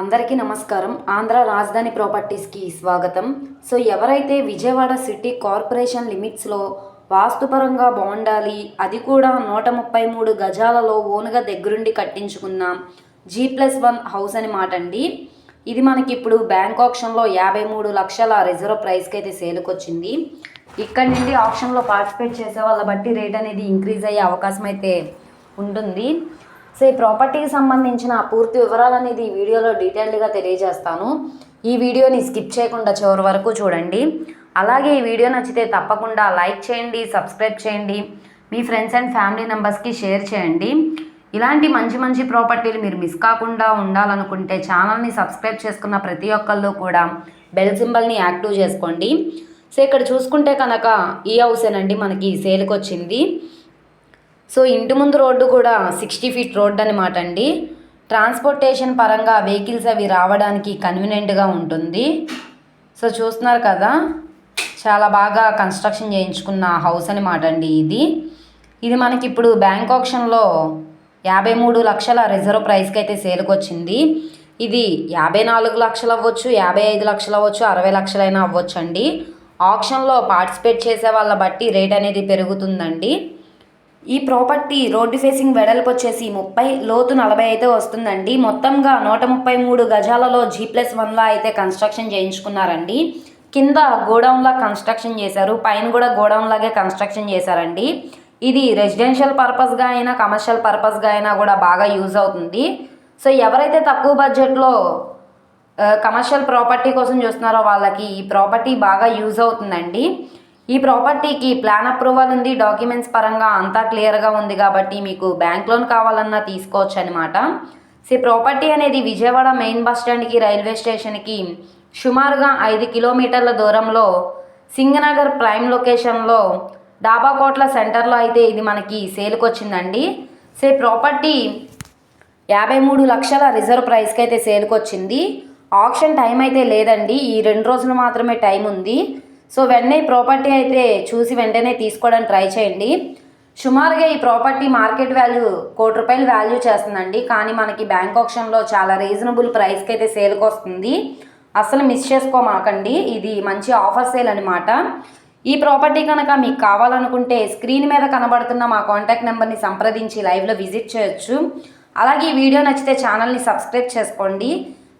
అందరికీ నమస్కారం. ఆంధ్ర రాజధాని ప్రాపర్టీస్కి స్వాగతం. సో ఎవరైతే విజయవాడ సిటీ కార్పొరేషన్ లిమిట్స్లో వాస్తుపరంగా బాగుండాలి అది కూడా నూట ముప్పై మూడు గజాలలో ఓనుగా దగ్గరుండి కట్టించుకున్న జీ ప్లస్ వన్ హౌస్ అని మాట అండి. ఇది మనకి ఇప్పుడు బ్యాంక్ ఆప్షన్లో యాభై మూడు లక్షల రిజర్వ్ ప్రైస్కి అయితే సేలుకొచ్చింది. ఇక్కడ నుండి ఆప్షన్లో పార్టిసిపేట్ చేసే వాళ్ళ బట్టి రేట్ అనేది ఇంక్రీజ్ అయ్యే అవకాశం అయితే ఉంటుంది. సో ఈ ప్రాపర్టీకి సంబంధించిన పూర్తి వివరాలు అనేది ఈ వీడియోలో డీటెయిల్డ్గా తెలియజేస్తాను. ఈ వీడియోని స్కిప్ చేయకుండా చివరి వరకు చూడండి. అలాగే ఈ వీడియో నచ్చితే తప్పకుండా లైక్ చేయండి సబ్స్క్రైబ్ చేయండి మీ ఫ్రెండ్స్ అండ్ ఫ్యామిలీ మెంబర్స్కి షేర్ చేయండి. ఇలాంటి మంచి మంచి ప్రాపర్టీలు మీరు మిస్ కాకుండా ఉండాలనుకుంటే ఛానల్ని సబ్స్క్రైబ్ చేసుకున్న ప్రతి ఒక్కళ్ళు కూడా బెల్ సింబల్ని యాక్టివ్ చేసుకోండి. సో ఇక్కడ చూసుకుంటే కనుక ఈ హౌసేనండి మనకి సేల్కి వచ్చింది. సో ఇంటి ముందు రోడ్డు కూడా సిక్స్టీ ఫీట్ రోడ్డు అనమాట అండి. ట్రాన్స్పోర్టేషన్ పరంగా వెహికల్స్ అవి రావడానికి కన్వీనియంట్గా ఉంటుంది. సో చూస్తున్నారు కదా చాలా బాగా కన్స్ట్రక్షన్ చేయించుకున్న హౌస్ అనమాట అండి ఇది. ఇది మనకి ఇప్పుడు బ్యాంక్ ఆప్షన్లో యాభై మూడు లక్షల రిజర్వ్ ప్రైస్కి అయితే సేల్కి వచ్చింది. ఇది యాభై నాలుగు లక్షలు అవ్వచ్చు యాభై ఐదు లక్షలు అవ్వచ్చు అరవై లక్షలైనా అవ్వచ్చు అండి. ఆప్షన్లో పార్టిసిపేట్ చేసే వాళ్ళ బట్టి రేట్ అనేది పెరుగుతుందండి. ఈ ప్రాపర్టీ రోడ్డు ఫేసింగ్ వెడల్పు వచ్చేసి ముప్పై లోతు నలభై అయితే వస్తుందండి. మొత్తంగా నూట ముప్పై మూడు గజాలలో జీ ప్లస్ వన్లా అయితే కన్స్ట్రక్షన్ చేయించుకున్నారండి. కింద గోడౌన్లా కన్స్ట్రక్షన్ చేశారు. పైన కూడా గోడౌన్ లాగే కన్స్ట్రక్షన్ చేశారండి. ఇది రెసిడెన్షియల్ పర్పస్గా అయినా కమర్షియల్ పర్పస్గా అయినా కూడా బాగా యూజ్ అవుతుంది. సో ఎవరైతే తక్కువ బడ్జెట్లో కమర్షియల్ ప్రాపర్టీ కోసం చూస్తున్నారో వాళ్ళకి ఈ ప్రాపర్టీ బాగా యూజ్ అవుతుందండి. ఈ ప్రాపర్టీకి ప్లాన్ అప్రూవల్ ఉంది డాక్యుమెంట్స్ పరంగా అంతా క్లియర్గా ఉంది కాబట్టి మీకు బ్యాంక్ లోన్ కావాలన్నా తీసుకోవచ్చు అనమాట సో ప్రాపర్టీ అనేది విజయవాడ మెయిన్ బస్ స్టాండ్కి రైల్వే స్టేషన్కి సుమారుగా ఐదు కిలోమీటర్ల దూరంలో సింగనగర్ ప్రైమ్ లొకేషన్లో డాబాకోట్ల సెంటర్లో అయితే ఇది మనకి సేల్కి వచ్చిందండి సో ప్రాపర్టీ యాభై మూడు లక్షల రిజర్వ్ ప్రైస్కి అయితే సేల్కి వచ్చింది ఆప్షన్ టైం అయితే లేదండి. ఈ రెండు రోజులు మాత్రమే టైం ఉంది. సో వెంటనే ప్రాపర్టీ అయితే చూసి వెంటనే తీసుకోవడానికి ట్రై చేయండి. సుమారుగా ఈ ప్రాపర్టీ మార్కెట్ వాల్యూ కోటి రూపాయలు వాల్యూ చేస్తుందండి. కానీ మనకి బ్యాంక్ ఆప్షన్లో చాలా రీజనబుల్ ప్రైస్కి అయితే సేల్కి వస్తుంది. అసలు మిస్ చేసుకోమాకండి. ఇది మంచి ఆఫర్ సేల్ అనమాట ఈ ప్రాపర్టీ కనుక మీకు కావాలనుకుంటే స్క్రీన్ మీద కనబడుతున్న మా కాంటాక్ట్ నెంబర్ని సంప్రదించి లైవ్లో విజిట్ చేయొచ్చు. అలాగే ఈ వీడియో నచ్చితే ఛానల్ని సబ్స్క్రైబ్ చేసుకోండి.